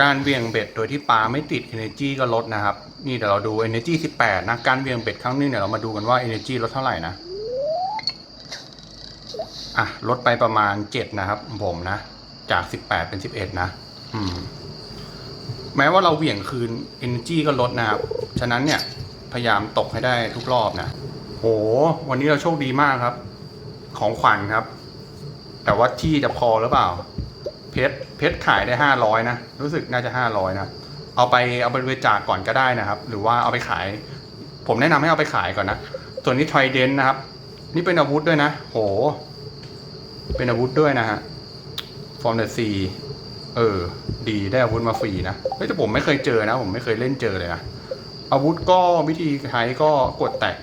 การเวียงเบ็ดโดยที่ปลาไม่ติด energy ก็ลดนะครับ นี่เดี๋ยวเราดู energy 18 นะ การเวียงเบ็ดครั้งหนึงเนี่ยเรามาดูกันว่า energy ลดเท่าไหร่นะ อะ ลดไปประมาณ 7 นะครับ ผมนะ จาก 18 เป็น 11 นะ อืม แม้ว่าเราเหวี่ยงคืน energy ก็ลดนะครับ ฉะนั้นเนี่ย พยายามตกให้ได้ทุกรอบนะ โห วันนี้เราโชคดีมากครับ ของขวัญครับ แต่ว่าที่จะพอหรือเปล่า เพชรเพชรขายได้ห้าร้อยนะ รู้สึกน่าจะห้าร้อยนะ เอาไปเอาไปบริจาคก่อนก็ได้นะครับ หรือว่าเอาไปขาย ผมแนะนำให้เอาไปขายก่อนนะ ส่วนนี้ไทเดนนะครับ นี่เป็นอาวุธด้วยนะ โห เป็นอาวุธด้วยนะฮะ From the Sea เออ ดีได้อาวุธมาฟรีนะ เฮ้ยแต่ผมไม่เคยเจอนะ ผมไม่เคยเล่นเจอเลยนะ อาวุธก็วิธีใช้ก็กดแตะ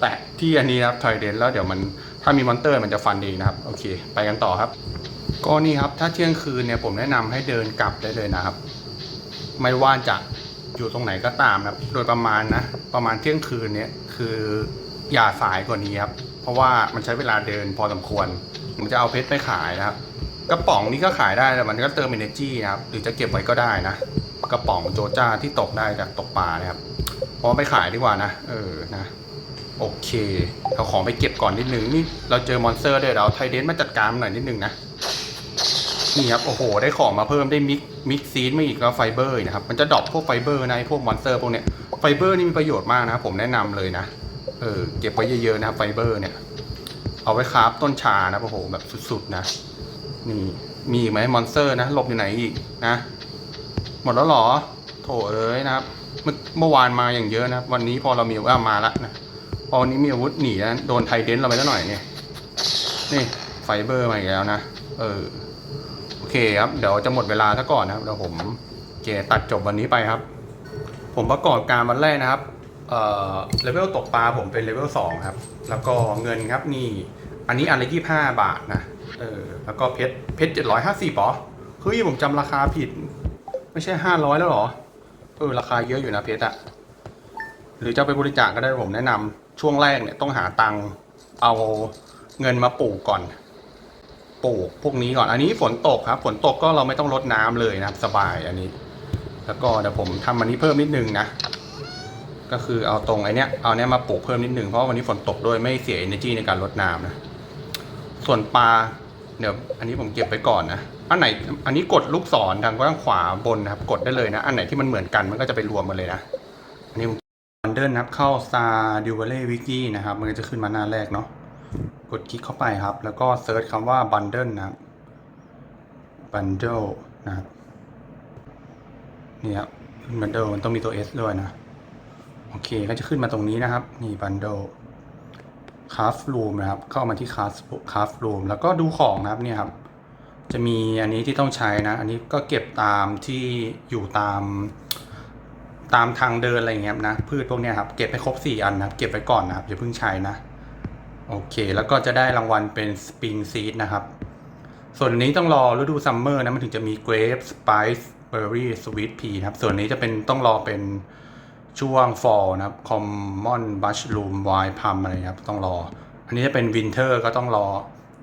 แตะที่อันนี้นะครับไทเดนแล้วเดี๋ยวมันถ้ามีมอนเตอร์มันจะฟันเองนะครับ โอเค ไปกันต่อครับ ก็นี่ครับถ้าเที่ยงคืนเนี่ยผมแนะนำให้เดินกลับได้เลยนะครับ ไม่ว่าจะอยู่ตรงไหนก็ตามนะครับโดยประมาณนะประมาณเที่ยงคืนเนี่ยคืออย่าสายกว่านี้ครับ เพราะว่ามันใช้เวลาเดินพอสมควรผมจะเอาเพชรไปขายนะครับกระป๋องนี้ก็ขายได้แต่มันก็เติม energy นะครับหรือจะเก็บไว้ก็ได้นะกระป๋องโจจ้าที่ตกได้จากตกปลานะครับพราะว่าไปขายดีกว่านะเออนะโอเคเอาของไปเก็บก่อนนิดนึงนี่เราเจอมอนสเตอร์ด้วยเดี๋ยวเอาไทเดนมาจัดการหน่อยนิดนึงนะ นี่ครับ โอ้โห ได้ของมาเพิ่มได้มิกมิกซีดมาอีกแล้วไฟเบอร์นะครับ มันจะดรอปพวกไฟเบอร์ในพวกมอนสเตอร์พวกเนี้ย ไฟเบอร์นี่มีประโยชน์มากนะผมแนะนำเลยนะ เออ เก็บไว้เยอะๆนะครับไฟเบอร์เนี่ย เอาไว้คราฟต้นชานะโอ้โห แบบสุดๆนะ นี่ มีไหมมอนสเตอร์นะหลบอยู่ไหนอีกนะ หมดแล้วหรอ โถเอ้ยนะครับ เมื่อวานมาอย่างเยอะนะ วันนี้พอเรามีว่ามาละนะ พอวันนี้มีอาวุธหนีนะโดนไทเดนเราไปแล้วหน่อยเนี่ย นี่ไฟเบอร์มาอีกแล้วนะ เออ คครับ เดี๋ยวจะหมดเวลาซะก่อนนะครับเดี๋ยวผมเกตัดจบวันนี้ไปครับ ผมประกอบการวันแรกนะครับเอ่อเลเวลตกปลาผมเป็นเลเวลสองครับ แล้วก็เงินครับนี่ อันนี้อันละยี่ห้าบาทนะเออแล้วก็เพชรเพชรเจ็ดร้อยห้าสิบหรอเฮ้ยผมจำราคาผิด ไม่ใช่ห้าร้อยแล้วหรอเออราคาเยอะอยู่นะเพชรอะหรือจะไปบริจาคก็ได้ผมแนะนำช่วงแรกเนี่ยต้องหาตังค์เอาเงินมาปลูกก่อน ปลูกพวกนี้ก่อน อันนี้ฝนตกครับ ฝนตกก็เราไม่ต้องรดน้ำเลยนะครับสบายอันนี้ แล้วก็เดี๋ยวผมทำอันนี้เพิ่มนิดนึงนะ ก็คือเอาตรงไอเนี้ยเอาเนี้ยมาปลูกเพิ่มนิดนึงเพราะวันนี้ฝนตกด้วยไม่เสีย energy ในการรดน้ำนะ ส่วนปลาเดี๋ยวอันนี้ผมเก็บไปก่อนนะ อันไหน อันนี้กดลูกศรทางด้านขวาบนนะครับ กดได้เลยนะ อันไหนที่มันเหมือนกันมันก็จะไปรวมกันเลยนะ อันนี้ผมเดิลนะครับเข้า Star d u v a l e Wiki นะครับ มันก็จะขึ้นมาหน้าแรกเนาะ กดคลิกเข้าไปครับ แล้วก็เซิร์ชคำว่า Bundle นะครับ Bundle นะครับนี่ครับ Bundle มันต้องมีตัว S ด้วยนะ โอเคก็จะขึ้นมาตรงนี้นะครับ นี่ Bundle Craft Room นะครับ เข้ามาที่ Craft Craft Room แล้วก็ดูของนะครับเนี่ยครับ จะมีอันนี้ที่ต้องใช้นะ อันนี้ก็เก็บตามที่อยู่ตามตามทางเดินอะไรเงี้ยนะพืชพวกเนี้ยครับเก็บให้ครบสี่อันนะครับ เก็บไว้ก่อนนะครับอย่าเพิ่งใช้นะ โอเค แล้วก็จะได้รางวัลเป็นสปริงซีดนะครับ ส่วนนนี้ต้องรอฤดูซัมเมอร์นะ มันถึงจะมีเกรฟสไปซ์เบอร์รี่สวีทพีนะครับ ส่วนนี้จะเป็นต้องรอเป็นช่วงฟอลนะครับคอมมอนบัชลูมไวพัมอะไรครับ ต้องรอ อันนี้จะเป็นวินเทอร์ก็ต้องรอ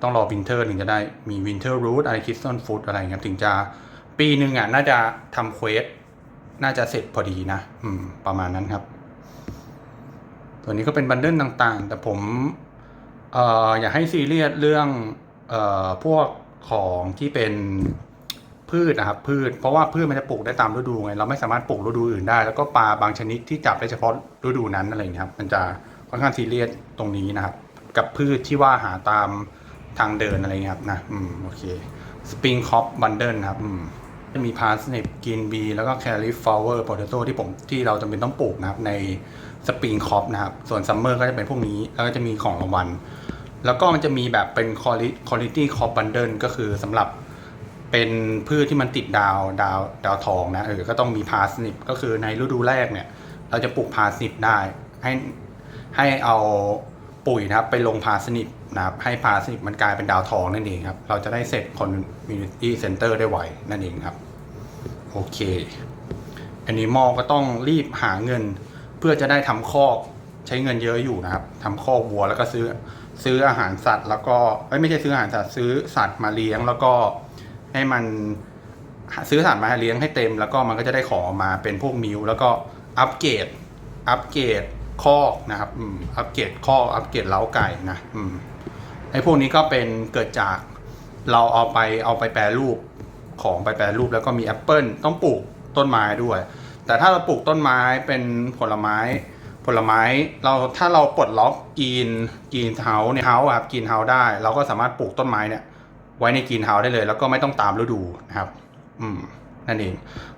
ต้องรอวินเทอร์ถึงจะได้มีวินเทอร์รูทอะไรคิสตันฟูดอะไรครับ ถึงจะปีหนึ่งอะน่าจะทำเควสน่าจะเสร็จพอดีนะ อืม ประมาณนั้นครับ ตัวนี้ก็เป็นบันเดิลต่างๆ แต่ผม เอ่ออยากให้ซีเรียสเรื่องเอ่อพวกของที่เป็นพืชนะครับพืช เพราะว่าพืชมันจะปลูกได้ตามฤดูไงเราไม่สามารถปลูกฤดูอื่นได้ แล้วก็ปลาบางชนิดที่จับได้เฉพาะฤดูนั้นอะไรอย่างเงี้ครับมันจะค่อนข้างซีเรียสตรงนี้นะครับ กับพืชที่ว่าหาตามทางเดินอะไรเงี้ยครับนะอืมโอเคสปริงคอปบันเดิลครับอืมจะมีพาสเนปกินบีแล้วก็แคลิฟลาวเวอร์โพเตโต้ที่ผมที่เราจำเป็นต้องปลูกนะครับในสปริงคอปนะครับส่วนซัมเมอร์ก็จะเป็นพวกนี้แล้วก็จะมีของรางวัล แล้วก็มันจะมีแบบเป็นคุณลิตี้คอปบันเดิลก็คือสำหรับเป็นพืชที่มันติดดาวดาวดาวทองนะเออก็ต้องมีพาสนิปก็คือในฤดูแรกเนี่ย เราจะปลูกพาสนิปได้ ให้ให้เอาปุ๋ยนะครับ ไปลงพาสนิปนะครับให้พาสนิปมันกลายเป็นดาวทองนั่นเองครับ เราจะได้เสร็จคอมมูนิตี้เซ็นเตอร์ได้ไวนั่นเองครับ โอเคอันนี้มอก็ต้องรีบหาเงิน เพื่อจะได้ทำคอกใช้เงินเยอะอยู่นะครับทำคอกวัวแล้วก็ซื้อ ซื้ออาหารสัตว์ แล้วก็ไม่ใช่ซื้ออาหารสัตว์ซื้อสัตว์มาเลี้ยง แล้วก็ให้มันซื้อสารมาเลี้ยงให้เต็ม แล้วก็มันก็จะได้ขอมาเป็นพวกมิวแล้วก็อัปเกรดอัปเกรดคอกนะครับอืมอัปเกรดคอกอัปเกรดเล้าไก่นะอืมไอ้พวกนี้ก็เป็นเกิดจากเราเอาไปเอาไปแปรรูปของไปแปรรูปแล้วก็มีแอปเปิลต้องปลูกต้นไม้ด้วย แต่ถ้าเราปลูกต้นไม้เป็นผลไม้ ผลไม้เราถ้าเราปลดล็อกกินกินเฮาส์เนี่ยเฮาครับกินเฮาส์ได้ เราก็สามารถปลูกต้นไม้เนี่ย ไว้ในกินเฮาส์ได้เลย แล้วก็ไม่ต้องตามฤดูนะครับ อืมนั่นเอง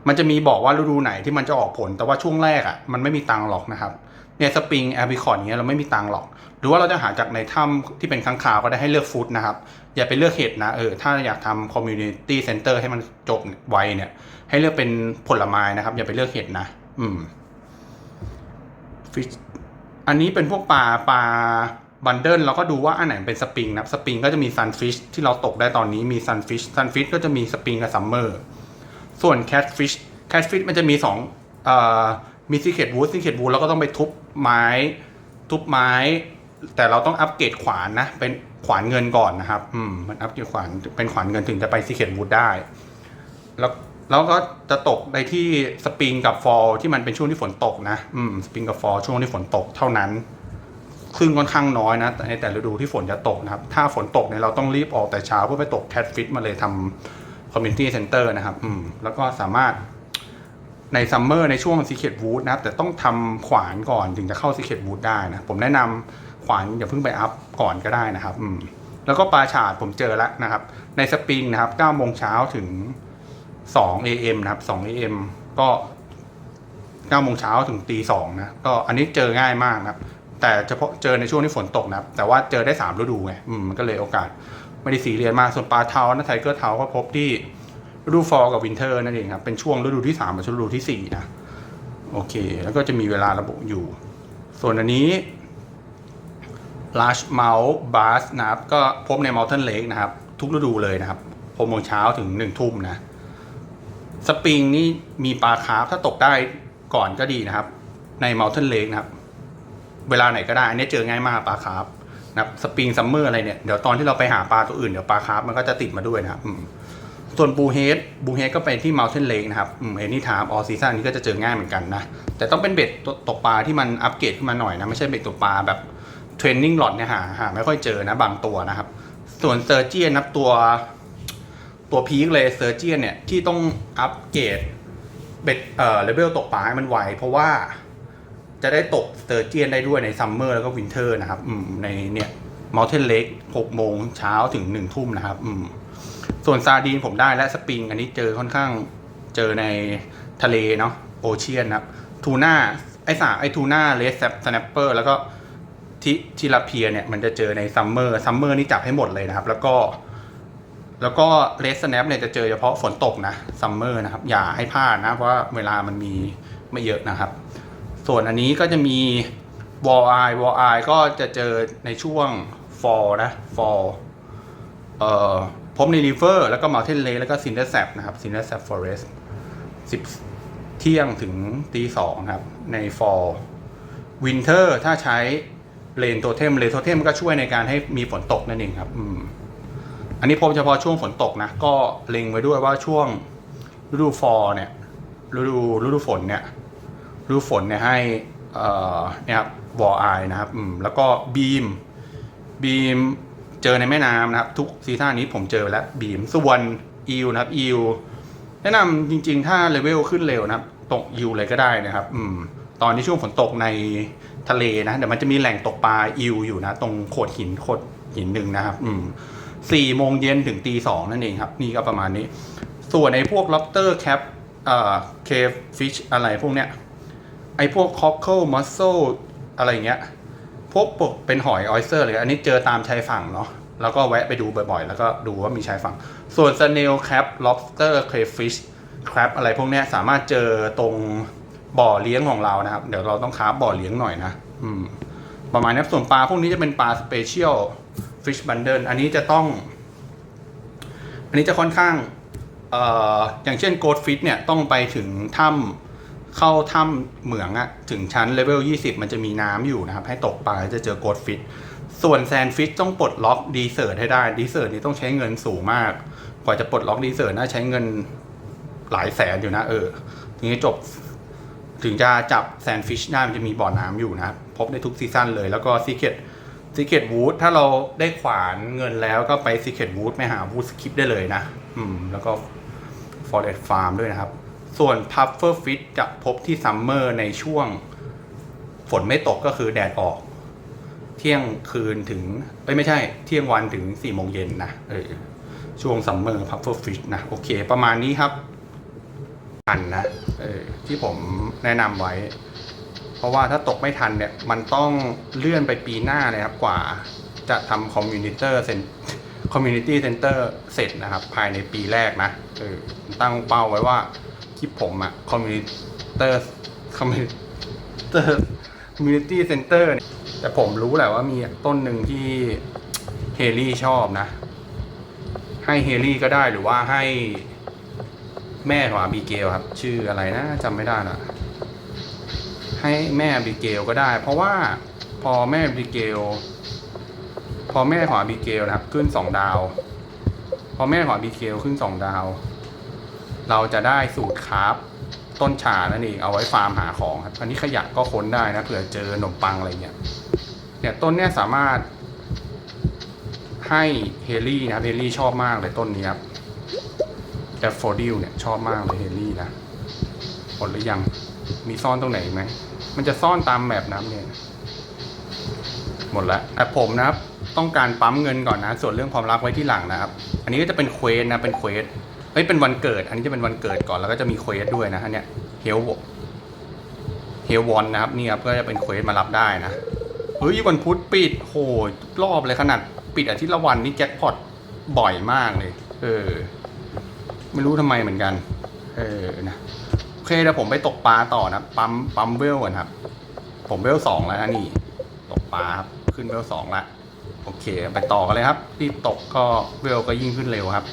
มันจะมีบอกว่าฤดูไหนที่มันจะออกผล แต่ว่าช่วงแรกอะ่ะมันไม่มีตังหรอกนะครับ เนี่ยสปริงแอปริคอตเนี้ยเราไม่มีตังหรอก หรือว่าเราจะหาจากในถ้ำที่เป็นค้างคาวก็ได้ให้เลือกฟู้ดนะครับ อย่าไปเลือกเห็ดนะ เออ ถ้าอยากทำคอมมูนิตี้เซ็นเตอร์ให้มันจบไวเนี่ย ให้เลือกเป็นผลไม้นะครับ อย่าไปเลือกเห็ดนะ อืม ฟิชอันนี้เป็นพวกปลาปลาบันเดิลเราก็ดูว่าอันไหนเป็นสปริงนะสปริงก็จะมีซันฟิชที่เราตกได้ตอนนี้มีซันฟิชซันฟิชก็จะมีสปริงกับซัมเมอร์ส่วนแคทฟิชแคทฟิชมันจะมีสองเอ่อมีซีเคดวูดซีเคดวูดเราก็ต้องไปทุบไม้ ทุบไม้ แต่เราต้องอัปเกรดขวานนะเป็นขวานเงินก่อนนะครับ อืมมันอัปเกรดขวานเป็นขวานเงินถึงจะไปซีเคดวูดได้ แล้ว แล้วก็จะตกในที่สปริงกับฟอลที่มันเป็นช่วงที่ฝนตกนะ อืม สปริงกับฟอลช่วงที่ฝนตกเท่านั้นซึ่งค่อนข้างน้อยนะ แต่ในแต่ฤดูที่ฝนจะตกนะครับ ถ้าฝนตกเนี่ยเราต้องรีบออกแต่เช้าเพื่อไปตกแคทฟิตมาเลยทำคอมมิ n ตี้เซ็นเตอร์นะครับ อืม แล้วก็สามารถในซัมเมอร์ในช่วงซีเค t วูดนะครับ แต่ต้องทำขวานก่อนถึงจะเข้าซีเค t วูดได้นะ ผมแนะนำขวานอย่าเพิ่งไปอัพก่อนก็ได้นะครับ อืม แล้วก็ปลาฉาดผมเจอแล้วนะครับ ในสปริงนะครับ9โมงเช้าถึง 2 AM นะครับ2 AM ก็9โมงเช้าถึงตีสองนะก็อันนี้เจอง่ายมากนะครับ แต่เฉพาะเจอในช่วงที่ฝนตกนะครับ แต่ว่าเจอได้สามฤดูไงอืมมันก็เลยโอกาสไม่ได้สีเรียนมากส่วนปลาเทานะไทเกอร์เทาก็พบที่ฤดูฟอลกับวินเทอร์นั่นเองครับ เป็นช่วงฤดูที่สามกับฤดูที่สี่นะโอเค แล้วก็จะมีเวลาระบุอยู่ ส่วนอันนี้ large mouth bass นะครับ ก็พบใน mountain lake นะครับ ทุกฤดูเลยนะครับหกโมงเช้าถึงหนึ่งทุ่มนะ สปริงนี่มีปลาคาร์ฟถ้าตกได้ก่อนก็ดีนะครับ ใน mountain lake นะครับ เวลาไหนก็ได้ อันนี้เจอง่ายมากปลาคาร์ฟนะครับสปริงซัมเมอร์อะไรเนี่ยเดี๋ยวตอนที่เราไปหาปลาตัวอื่นเดี๋ยวปลาคาร์ฟมันก็จะติดมาด้วยนะครับส่วนบูเฮดบูเฮดก็ไปที่ Mountain Lake นะครับเอ็นี่ถามออซีซั่นนี้ก็จะเจอง่ายเหมือนกันนะ แต่ต้องเป็นเบ็ดตตกปลาที่มันอัปเกรดขึ้นมาหน่อยนะ ไม่ใช่เบ็ดตกปลาแบบเทรนนิ่งหลอดเนี่ยหาหาไม่ค่อยเจอนะบางตัวนะครับ ส่วนเซอร์เจียนนับตัว ตัวพีคเลยเซอร์เจียนเนี่ย ที่ต้องอัปเกรดเบ็ดเอ่อเลเวลตกปลาให้มันไวเพราะว่าจะได้ตกเตอร์เจียนได้ด้วยในซัมเมอร์แล้วก็วินเทอร์นะครับ อืมในเนี่ยม u ลเทนเล็กหกโมงเช้าถึงหนึ่งทุ่มนะครับ อืมส่วนซาดีนผมได้และสปริง อันนี้เจอค่อนข้างเจอในทะเลเนาะโอเชียนนะครับทูน่าไอสาไอทูน่าเลสสแนปเปอร์แล้วก็ทิทิลาเพียเนี่ยมันจะเจอในซัมเมอร์ซัมเมอร์นี่จับให้หมดเลยนะครับ แล้วก็ แล้วก็เลสแนปเนี่ยจะเจอเฉพาะฝนตกนะซัมเมอร์นะครับ อย่าให้พลาดนะ เพราะว่าเวลามันมีไม่เยอะนะครับ ส่วนอันนี้ก็จะมีวอลไอวอลไอก็จะเจอในช่วง fall นะ fall เอ่อพบในริเวอร์แล้วก็ Mountain Lake แล้วก็ Cinder Sap นะครับ Cinder Sap Forest 10เที่ยงถึงตีสองครับ ใน fall winter ถ้าใช้เลนโทเทมเลนโทเทมก็ช่วยในการให้มีฝนตกนั่นเองครับ อืม อันนี้พบเฉพาะช่วงฝนตกนะก็เล็งไว้ด้วยว่าช่วงฤดู fall เนี่ยฤดูฤดูฝนเนี่ยฤดูฝนเนี่ยให้เนี่ยครับวอไอนะครับอืมแล้วก็บีมบีมเจอในแม่น้ำนะครับ ทุกซีซั่นนี้ผมเจอไปแล้วบีมส่วนอิวนะครับอิวแนะนำจริง ๆ ถ้าเลเวลขึ้นเร็วนะครับ ตกอิวเลยก็ได้นะครับอืมตอนที่ช่วงฝนตกในทะเลนะเดี๋ยวมันจะมีแหล่งตกปลาอิวอยู่นะ ตรงโขดหินโขดหินหนึ่งนะครับ อืม สี่โมงเย็นถึงตีสองนั่นเองครับ นี่ก็ประมาณนี้ ส่วนในพวก lobster cap เอ่อ cave fish อะไรพวกเนี้ยไอ้พวก cockle mussel อะไรเงี้ย พวกปกเป็นหอยออยเซอร์เลยอันนี้เจอตามชายฝั่งเนาะแล้วก็แวะไปดูบ่อยๆ แล้วก็ดูว่ามีชายฝั่ง ส่วน snail crab lobster crayfish crab อะไรพวกเนี้ยสามารถเจอตรงบ่อเลี้ยงของเรานะครับ เดี๋ยวเราต้องค้าบ่อเลี้ยงหน่อยนะ อืม ประมาณนี้ส่วนปลาพวกนี้จะเป็นปลา special fish bundle อันนี้จะต้อง อันนี้จะค่อนข้างออย่างเช่น gold fish เนี่ยต้องไปถึงถ้ำเข้าถ้ำเหมืองอะถึงชั้นเลเวล20 มันจะมีน้ำอยู่นะครับ ให้ตกปลาจะเจอโกดฟิตส่วนแซนฟิชต้องปลดล็อกดีเซอร์ให้ได้ดีเซอร์นี่ต้องใช้เงินสูงมาก กว่าจะปลดล็อกดีเซอร์น่าใช้เงินหลายแสนอยู่นะเออทีนี้จบถึงจะจับแซนฟิชได้มันจะมีบ่อน้ำอยู่นะ พบได้ทุกซีซั่นเลย แล้วก็ซีเค t ซีเค t วูดถ้าเราได้ขวานเงินแล้วก็ไปซีเค t วูดไปหาวูดสคิปได้เลยนะ อืม แล้วก็ Forest Farm ด้วยนะครับ ส่วน Puffer Fish จะพบที่ซัมเมอร์ในช่วง ฝนไม่ตกก็คือแดดออก เที่ยงคืนถึงเอ้ยไม่ใช่ เที่ยงวันถึงสี่โมงเย็นนะเออช่วงซัมเมอร์ Puffer Fish นะ โอเค ประมาณนี้ครับทันนะเออที่ผมแนะนำไว้ ราะว่าถ้าตกไม่ทันเนี่ยมันต้องเลื่อนไปปีหน้าเลยครับกว่าจะทำคอมมูนิเตอร์เซ็นคอมมูนิตี้เซ็นเตอร์เสร็จนะครับ ภายในปีแรกนะเออตั้งเป้าไว้ว่าที่ผมอะคอมมูนิเตอร์คอมมูนิเตอร์คอมมูนิตี้เซ็นเตอร์เนี่ยแต่ผมรู้แหละว่ามีต้นหนึ่งที่เฮลี่ชอบนะ ให้เฮลี่ก็ได้หรือว่าให้แม่ของอาบิเกลครับ ชื่ออะไรนะจำไม่ได้นะ ให้แม่บิเกลก็ได้ เพราะว่าพอแม่บิเกล พอแม่ของบิเกลนะครับ ขึ้นสองดาว พอแม่ของบิเกลขึ้นสองดาว เราจะได้สูตรคราฟต้นฉานั่นเองเอาไว้ฟาร์มหาของครับอันนี้ขยะก็ค้นได้นะเผื่อเจอขนมปังอะไรเงี้ยเนี่ยต้นเนี้ยสามารถให้เฮลี่นะครับเฮลี่ชอบมากเลยต้นนี้ครับแอฟโฟดิลเนี่ยชอบมากเลยเฮลี่นะหมดหรือยังมีซ่อนตรงไหนไหม มันจะซ่อนตามแมปน้ำเนี่ยหมดแล้วแต่ผมนะครับ ต้องการปั๊มเงินก่อนนะ ส่วนเรื่องความรักไว้ที่หลังนะครับ อันนี้ก็จะเป็นเควสนะเป็นเควสเฮ้ยเป็นวันเกิด อันนี้จะเป็นวันเกิดก่อนแล้วก็จะมีเควสด้วยนะอันเนี้ยเฮลเฮลวอนนะครับนี่ครับก็จะเป็นเควสมารับได้นะเฮ้ยวันพุธปิดโหรอบเลยขนาดปิดอาทิตย์ละวันนี่แจ็คพอตบ่อยมากเลย เออ ไม่รู้ทำไมเหมือนกัน เออนะ เคเดี๋ยวผมไปตกปลาต่อนะ ปั๊มปั๊มเวลก่อนครับ ผมเวลสองแล้วนะนี่ ตกปลาครับ ขึ้นเวลสองละโอเค ไปต่อกันเลยครับรีบตกก็เวลก็ยิ่งขึ้นเร็วครับ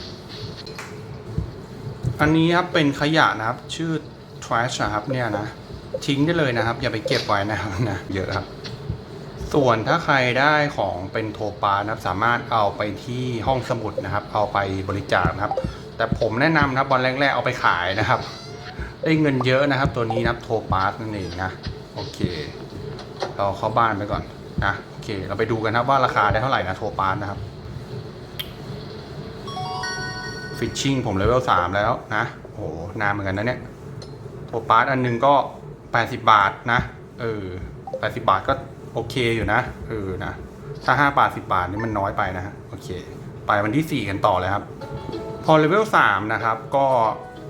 อันนี้ครับเป็นขยะนะครับ ชื่อ trash ครับเนี่ยนะ ทิ้งได้เลยนะครับ อย่าไปเก็บไว้นะครับนะเยอะครับ ส่วนถ้าใครได้ของเป็นโทปานะครับ สามารถเอาไปที่ห้องสมุดนะครับ เอาไปบริจาคนะครับ แต่ผมแนะนำนะครับวันแรกๆเอาไปขายนะครับ ได้เงินเยอะนะครับ ตัวนี้นับโทปาสนั่นเองนะ โอเค เราเข้าบ้านไปก่อนนะโอเค เราไปดูกันครับว่าราคาได้เท่าไหร่นะโทปาสนะครับฟิชชิ่งผมเลเวลสามแล้วนะโอ้โหนานเหมือนกันนะเนี่ยโทปาสอันหนึงก็แปดสิบบาทนะ เออแปดสิบาทก็โอเคอยู่นะ เออนะ ถ้าห้าบาทสิบาทนี่มันน้อยไปนะฮะโอเค ไปวันที่สี่กันต่อเลยครับ พอเลเวล3นะครับ ก็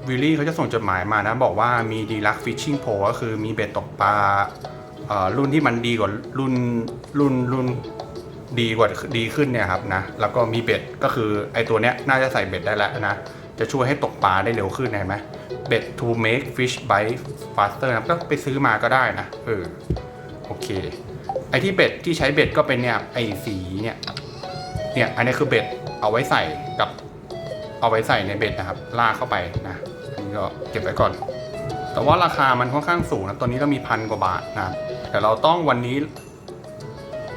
วิลลี่เขาจะส่งจดหมายมานะ บอกว่ามีดีลักฟิชชิ่งโพก็คือมีเบ็ดตกปลาเอ่อรุ่นที่มันดีกว่ารุ่นรุ่นรุ่นดีกว่าดีขึ้นเนี่ยครับนะ แล้วก็มีเบ็ดก็คือไอตัวเนี้ยน่าจะใส่เบ็ดได้แล้วนะ จะช่วยให้ตกปลาได้เร็วขึ้นเห็นไหมเบ็ด to make fish bite faster นะก็ไปซื้อมาก็ได้นะเออโอเค ไอที่เบ็ดที่ใช้เบ็ดก็เป็นเนี่ยไอสีเนี่ยเนี่ยอันนี้คือเบ็ดเอาไว้ใส่กับเอาไว้ใส่ในเบ็ดนะครับลากเข้าไปนะ ก็เก็บไว้ก่อน แต่ว่าราคามันค่อนข้างสูงนะตัวนี้ก็มีพันกว่าบาทนะครับแต่เราต้องวันนี้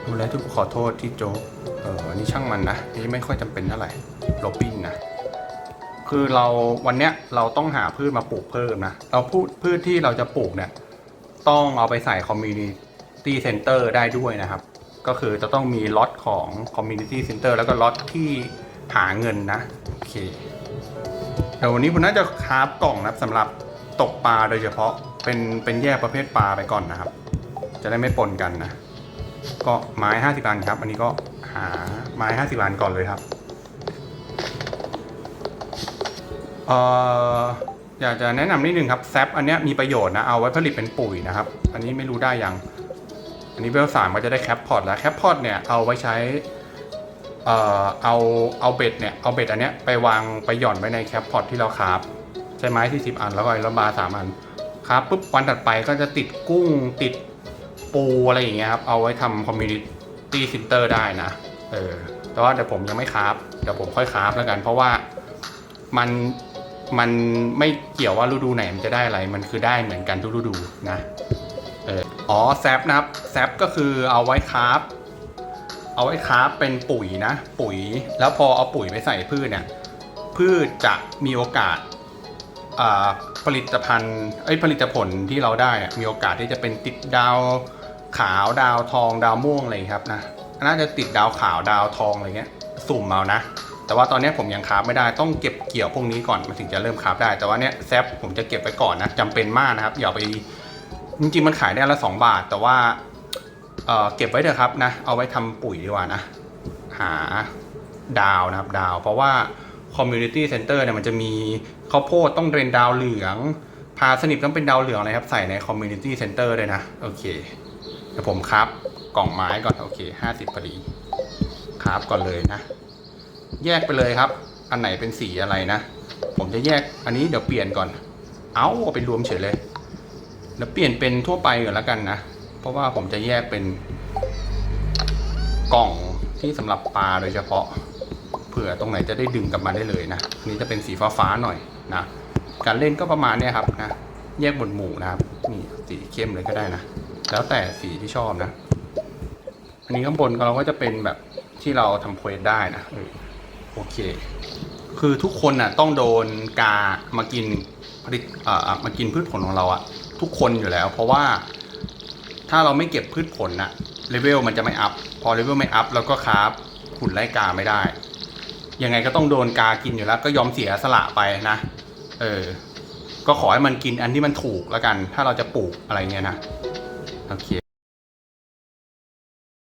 ดูแลทุกขอโทษที่โจ๊กเอออันนี้ช่างมันนะนี่ไม่ค่อยจำเป็นเท่าไหร่โรบินนะคือเราวันเนี้ยเราต้องหาพืชมาปลูกเพิ่มนะเราพูดพืชที่เราจะปลูกเนี่ยต้องเอาไปใส่คอมมูนิตี้เซ็นเตอร์ได้ด้วยนะครับ ก็คือจะต้องมีล็อตของ Community Center แล้วก็ล็อตที่หาเงินนะ โอเค เดี๋ยววันนี้ผมน่าจะคาฟกล่องนะครับสำหรับตกปลาโดยเฉพาะเป็นเป็นแยกประเภทปลาไปก่อนนะครับ จะได้ไม่ปนกันนะ ก็ไม้ห้าสิบอันครับ อันนี้ก็หาไม้ห้าสิบอันก่อนเลยครับเอ่ออยากจะแนะนำนิดนึงครับแซปอันนี้มีประโยชน์นะเอาไว้ผลิตเป็นปุ๋ยนะครับ อันนี้ไม่รู้ได้ยัง อันนี้เวลสามก็จะได้แคปพอร์ตแล้วแคปพอร์ตเนี่ยเอาไว้ใช้ เอ่อเอาเอาเบ็ดเนี่ยเอาเบ็ดอันเนี้ยไปวางไปหย่อนไว้ในแคปพอร์ตที่เราคาฟใช้ไม้ที่สิบอันแล้วก็ไอ้ระบาสามอันคาฟปุ๊บวันถัดไปก็จะติดกุ้งติดปูอะไรอย่างเงี้ยครับเอาไว้ทำคอมมูนิตี้ซินเตอร์ได้นะเออแต่ว่าเดี๋ยวผมยังไม่คาฟเดี๋ยวผมค่อยคาฟแล้วกัน เพราะว่ามันมันไม่เกี่ยวว่าฤดูไหนมันจะได้อะไร มันคือได้เหมือนกันทุกฤดูนะ เอออ๋อแซปนะครับแซปก็คือเอาไว้คราฟ เอาไว้คราเป็นปุ๋ยนะ ปุ๋ย แล้วพอเอาปุ๋ยไปใส่พืชเนี่ย พืชจะมีโอกาสผลิตภัณฑ์เอ้ผลิตผลที่เราได้มีโอกาสที่จะเป็นติดดาวขาวดาวทองดาวม่วงอะไรครับนะน่าจะติดดาวขาวดาวทองอะไรเงี้ยสุ่มเอานะ แต่ว่าตอนนี้ผมยังคราฟไม่ได้ต้องเก็บเกี่ยวพวกนี้ก่อนมันถึงจะเริ่มคราฟได้แต่ว่าเนี้ยแซฟผมจะเก็บไว้ก่อนนะจำเป็นมากนะครับอย่าไปจริงๆมันขายได้ละสองบาท แต่ว่า เอ่อเก็บไว้เถอะครับนะ เอาไว้ทำปุ๋ยดีกว่านะ หาดาวนะครับดาว เพราะว่า Community Center เนี่ยมันจะมีข้าวโพดต้องเป็นดาวเหลือง พาสนิทต้องเป็นดาวเหลืองอะครับ ใส่ใน Community Center เลยนะ โอเคเดี๋ยวผมครับ กล่องไม้ก่อน โอเคห้าสิบพอดีครับก่อนเลยนะ แยกไปเลยครับ อันไหนเป็นสีอะไรนะ ผมจะแยกอันนี้เดี๋ยวเปลี่ยนก่อน เอาเอาไปรวมเฉยเลยเดี๋ยวเปลี่ยนเป็นทั่วไปก่อนแล้วกันนะ ราะว่าผมจะแยกเป็นกล่องที่สำหรับปลาโดยเฉพาะเผื่อตรงไหนจะได้ดึงกลับมาได้เลยนะอันนี้จะเป็นสีฟ้าฟ้าๆหน่อยนะการเล่นก็ประมาณนี้ครับนะแยกหมวดหมู่นะครับนี่สีเข้มเลยก็ได้นะแล้วแต่สีที่ชอบนะ อันนี้ข้างบนเราก็จะเป็นแบบที่เราทำเควสได้นะโอเค คือทุกคนน่ะต้องโดนกามากินผลิตเอ่อมากินพืชผลของเราอะทุกคนอยู่แล้ว เพราะว่า ถ้าเราไม่เก็บพืชผลนะเลเวลมันจะไม่อัพ พอเลเวลไม่อัพเราก็คราฟขุนไล่กาไม่ได้ ยังไงก็ต้องโดนกากินอยู่แล้ว ก็ยอมเสียสละไปนะ เออ ก็ขอให้มันกินอันที่มันถูกแล้วกัน ถ้าเราจะปลูกอะไรเงี้ยนะ โอเค